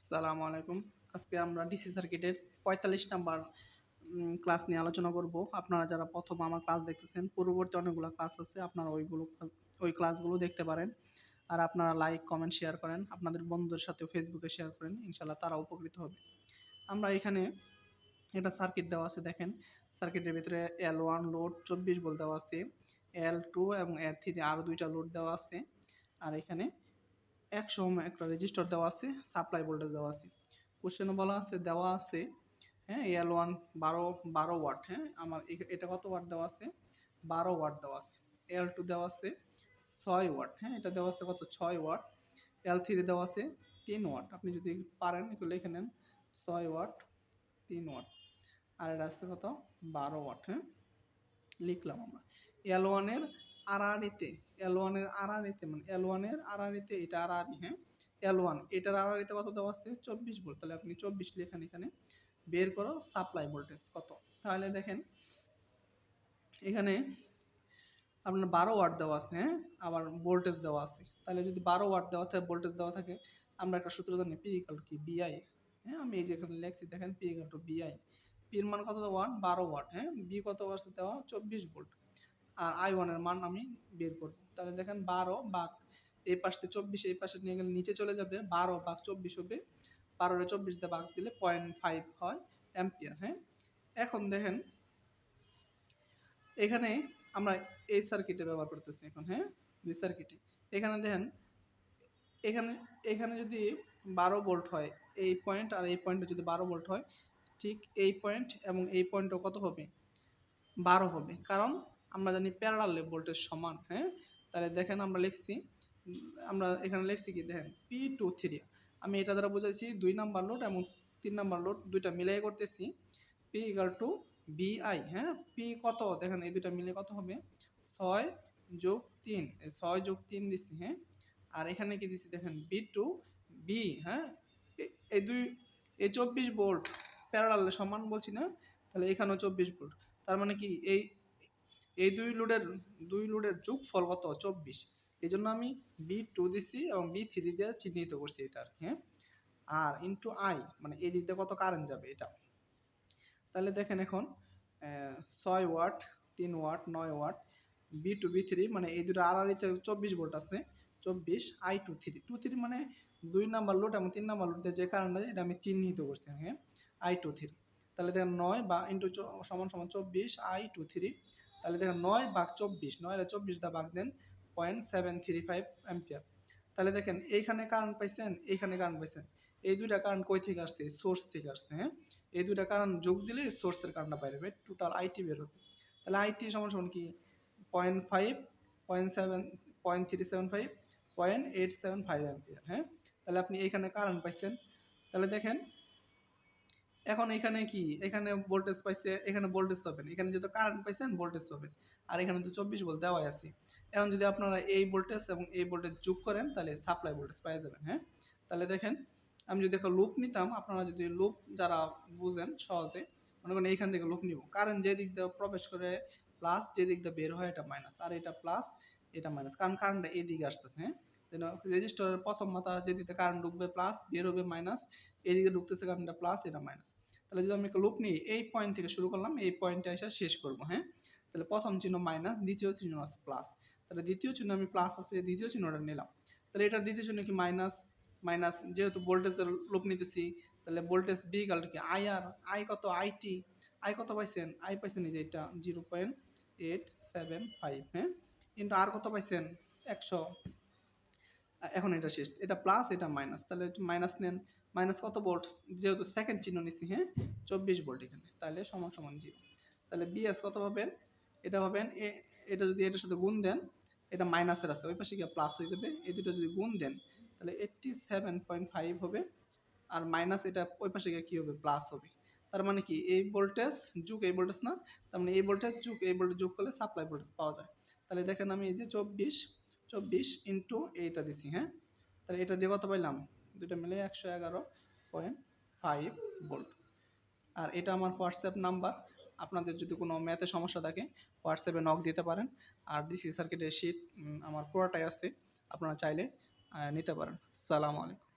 আসসালামু আলাইকুম। আজকে আমরা ডিসি সার্কিটের পঁয়তাল্লিশ নাম্বার ক্লাস নিয়ে আলোচনা করব। আপনারা যারা প্রথম আমার ক্লাস দেখতেছেন, পূর্ববর্তী অনেকগুলো ক্লাস আছে, আপনারা ওইগুলো ওই ক্লাসগুলো দেখতে পারেন। আর আপনারা লাইক কমেন্ট শেয়ার করেন। আপনাদের বন্ধুদের সাথেও ফেসবুকে শেয়ার করেন ইনশাল্লাহ তারা উপকৃত হবে। আমরা এখানে একটা সার্কিট দেওয়া আছে, দেখেন। সার্কিটের ভিতরে এল ওয়ান লোড চব্বিশ বল দেওয়া আছে এল টু এবং এল থ্রি আরও দুইটা লোড দেওয়া আছে। আর এখানে একশো ওহম একটা রেজিস্টার দেওয়া আছে সাপ্লাই ভোল্টেজ দেওয়া আছে। কোশ্চেনে বলা আছে, দেওয়া আছে হ্যাঁ এল ওয়ান বারো বারো ওয়াট হ্যাঁ আমার এটা কত ওয়াট দেওয়া আছে? বারো ওয়াট দেওয়া আছে। এল টু দেওয়া আছে, ছয় ওয়াট হ্যাঁ এটা দেওয়া আছে কত? ছয় ওয়াট এল থ্রি দেওয়া আছে, তিন ওয়াট আপনি যদি পারেন, একটু লিখে নেন, ছয় ওয়াট তিন ওয়াট আর এটা আছে কত? বারো ওয়াট হ্যাঁ লিখলাম আমরা। এল ওয়ানের আড়াআড়িতে এল ওয়ানের আড়াআড়িতে মানে এল ওয়ানের আড়াআড়িতে এটা আড়াআড়ি হ্যাঁ? এল ওয়ান এটার আড়াআড়িতে কত দেওয়া আছে? চব্বিশ ভোল্ট তাহলে আপনি চব্বিশ লেখেন এখানে। বের করো সাপ্লাই ভোল্টেজ কত? তাহলে দেখেন, এখানে আপনার বারো ওয়াট দেওয়া আছে হ্যাঁ? আবার ভোল্টেজ দেওয়া আছে। তাহলে যদি বারো ওয়াট দেওয়া থাকে ভোল্টেজ দেওয়া থাকে, আমরা একটা সূত্র জানি পি ইকাল কি? বিআই হ্যাঁ? আমি এই যে এখানে লেখছি, দেখেন পি ইকাল টু বিআই পির মান কত ওয়াট বারো ওয়াট হ্যাঁ? বি কত ওয়াট দেওয়া? চব্বিশ ভোল্ট আর আই ওয়ানের মান আমি বের করব। তাহলে দেখেন বারো বাঘ এই পাশে চব্বিশ, এই পাশে নিয়ে গেলে নিচে চলে যাবে বারো বাঘ চব্বিশ হবে। বারোরে চব্বিশ দিয়ে বাঘ দিলে পয়েন্ট ফাইভ হয় অ্যাম্পিয়ার হ্যাঁ? এখন দেখেন এখানে আমরা এই সার্কিটে ব্যবহার করতেছি এখন হ্যাঁ? দুই সার্কিটে এখানে দেখেন এখানে এখানে যদি বারো ভোল্ট হয়, এই পয়েন্ট আর এই পয়েন্টে যদি বারো ভোল্ট হয়, ঠিক এই পয়েন্ট এবং এই পয়েন্টও কত হবে? বারো হবে। কারণ আমরা জানি প্যারালাল ভোল্টেজ সমান হ্যাঁ? তাহলে দেখেন আমরা লিখছি, আমরা এখানে লিখছি কি? দেখেন পি টু থ্রি আমি এটা দ্বারা বুঝাইছি, দুই নাম্বার লোড এবং তিন নাম্বার লোড দুইটা মিলাই করতেছি পি ইকাল টু বিআই হ্যাঁ? পি কত? দেখেন, এই দুইটা মিলে কত হবে? ছয় যোগ তিন ছয় যোগ তিন দিছি হ্যাঁ? আর এখানে কি দিছি? দেখেন বি টু বি হ্যাঁ? এই দুই, এই চব্বিশ ভোল্ট প্যারালাল সমান বলছি না, তাহলে এখানেও চব্বিশ ভোল্ট তার মানে কি? এই এই দুই লোডের দুই লোডের যোগফল কত? চব্বিশ। এই জন্য আমি বি টু দিছি এবং বি থ্রি দিয়ে চিহ্নিত করছি এটা আর কি হ্যাঁ? আর ইন্টু আই মানে এই দিক দিয়ে কত কারেন্ট যাবে এটা? তাহলে দেখেন এখন ছয় ওয়াট তিন ওয়াট নয় watt B two B three মানে এই দুটো আড়াআড়িতে চব্বিশ ভোল্ট আছে, চব্বিশ I two three two three মানে দুই নাম্বার লোড এবং তিন নাম্বার লোড যে কারেন্ট আছে এটা আমি চিহ্নিত করছি হ্যাঁ? আই টু থ্রি তাহলে দেখেন নয় বা ইন্টু সমান সমান চব্বিশ আই টু থ্রি তাহলে দেখেন নয় বাঘ চব্বিশ, নয় আর চব্বিশ দা বাঘ then point seven three five ampere তাহলে দেখেন এইখানে কারেন্ট পাইছেন, এইখানে কারেন্ট পাইছেন। এই দুইটা কারেন্ট কই থেকে আসছে? সোর্স থেকে আসছে হ্যাঁ? এই দুইটা কারেন্ট যোগ দিলে সোর্সের কারেন্টটা বাইরে হবে টোটাল আইটি বের হবে। তাহলে আইটি সমান সমান কি? Point five point seven point three seven five point eight seven five ampere হ্যাঁ? তাহলে আপনি এইখানে কারেন্ট পাইছেন। তাহলে দেখেন এখন এখানে কি? এখানে ভোল্টেজ পাইছে, এখানে ভোল্টেজ পাবেন। এখানে যেহেতু কারেন্ট পাইছেন ভোল্টেজ পাবেন। আর এখানে তো চব্বিশ ভোল্ট দেওয়াই আছে। এখন যদি আপনারা এই ভোল্টেজ এবং এই ভোল্টেজ যোগ করেন, তাহলে সাপ্লাই ভোল্টেজ পাই যাবেন হ্যাঁ? তাহলে দেখেন, আমি যদি একটা লুপ নিতাম, আপনারা যদি লুপ যারা বুঝেন সহজে, মনে করেন এইখান থেকে লুপ নিব। কারণ যে দিক দিয়ে প্রবেশ করে প্লাস যে দিক দিয়ে বের হয়, এটা মাইনাস আর এটা প্লাস এটা মাইনাস কারণ কারেন্টটা এই দিকে আসতেছে হ্যাঁ? যেন রেজিস্টারের প্রথম মাথা যে দিকে কারেন্ট ঢুকবে প্লাস বের হবে মাইনাস এদিকে ঢুকতেছে কারেন্টটা প্লাস এটা মাইনাস তাহলে যদি আমি একটা লুপ নিই, এই পয়েন্ট থেকে শুরু করলাম, এই পয়েন্টে এসে শেষ করব হ্যাঁ? তাহলে প্রথম চিহ্ন মাইনাস দ্বিতীয় চিহ্ন আছে প্লাস তাহলে দ্বিতীয় চিহ্ন আমি প্লাস আছে, দ্বিতীয় চিহ্নটা নিলাম। তাহলে এটার দ্বিতীয় চিহ্ন কি মাইনাস মাইনাস যেহেতু ভোল্টেজের লুপ নিতেছি, তাহলে ভোল্টেজ বি গাল কি? আই আর আই কত? আইটি আই কত পাইছেন? আই পাইছেন এই যে এটা zero point eight seven five হ্যাঁ? কিন্তু আর কত পাইছেন? একশো। এখন এটা শেষ। এটা প্লাস এটা মাইনাস তাহলে মাইনাস নেন। মাইনাস কত ভোল্ট যেহেতু সেকেন্ড চিহ্ন নিচ্ছি হ্যাঁ? চব্বিশ ভোল্ট এখানে। তাহলে সমান সমান জিরো তাহলে বিএস কত পাবেন? এটা পাবেন এ, এটা যদি এটার সাথে গুণ দেন, এটা মাইনাসের আছে। ওই পাশে গিয়ে প্লাস হয়ে যাবে। এই দুটো যদি গুণ দেন, তাহলে এইটটি সেভেন পয়েন্ট ফাইভ হবে। আর মাইনাস এটা ওই পাশে গিয়ে কী হবে? প্লাস হবে। তার মানে কি? এই ভোল্টেজ যুগ, এই ভোল্টেজ না? তার মানে এই ভোল্টেজ যুগ, এই ভোল্টেজ যোগ করলে সাপ্লাই ভোল্টেজ পাওয়া যায়। তাহলে দেখেন আমি এই যে চব্বিশ চব্বিশ ইন্টু এইটা দিছি হ্যাঁ? তাহলে এটা দিয়ে কত পাইলাম? দুটো মিলে একশো এগারো পয়েন্ট ফাইভ ভোল্ট আর এটা আমার হোয়াটসঅ্যাপ নাম্বার। আপনাদের যদি কোনো ম্যাথে সমস্যা থাকে, হোয়াটসঅ্যাপে নক দিতে পারেন। আর ডিসি সার্কিটের শিট আমার পুরোটাই আছে। আপনারা চাইলে নিতে পারেন। সালাম আলাইকুম।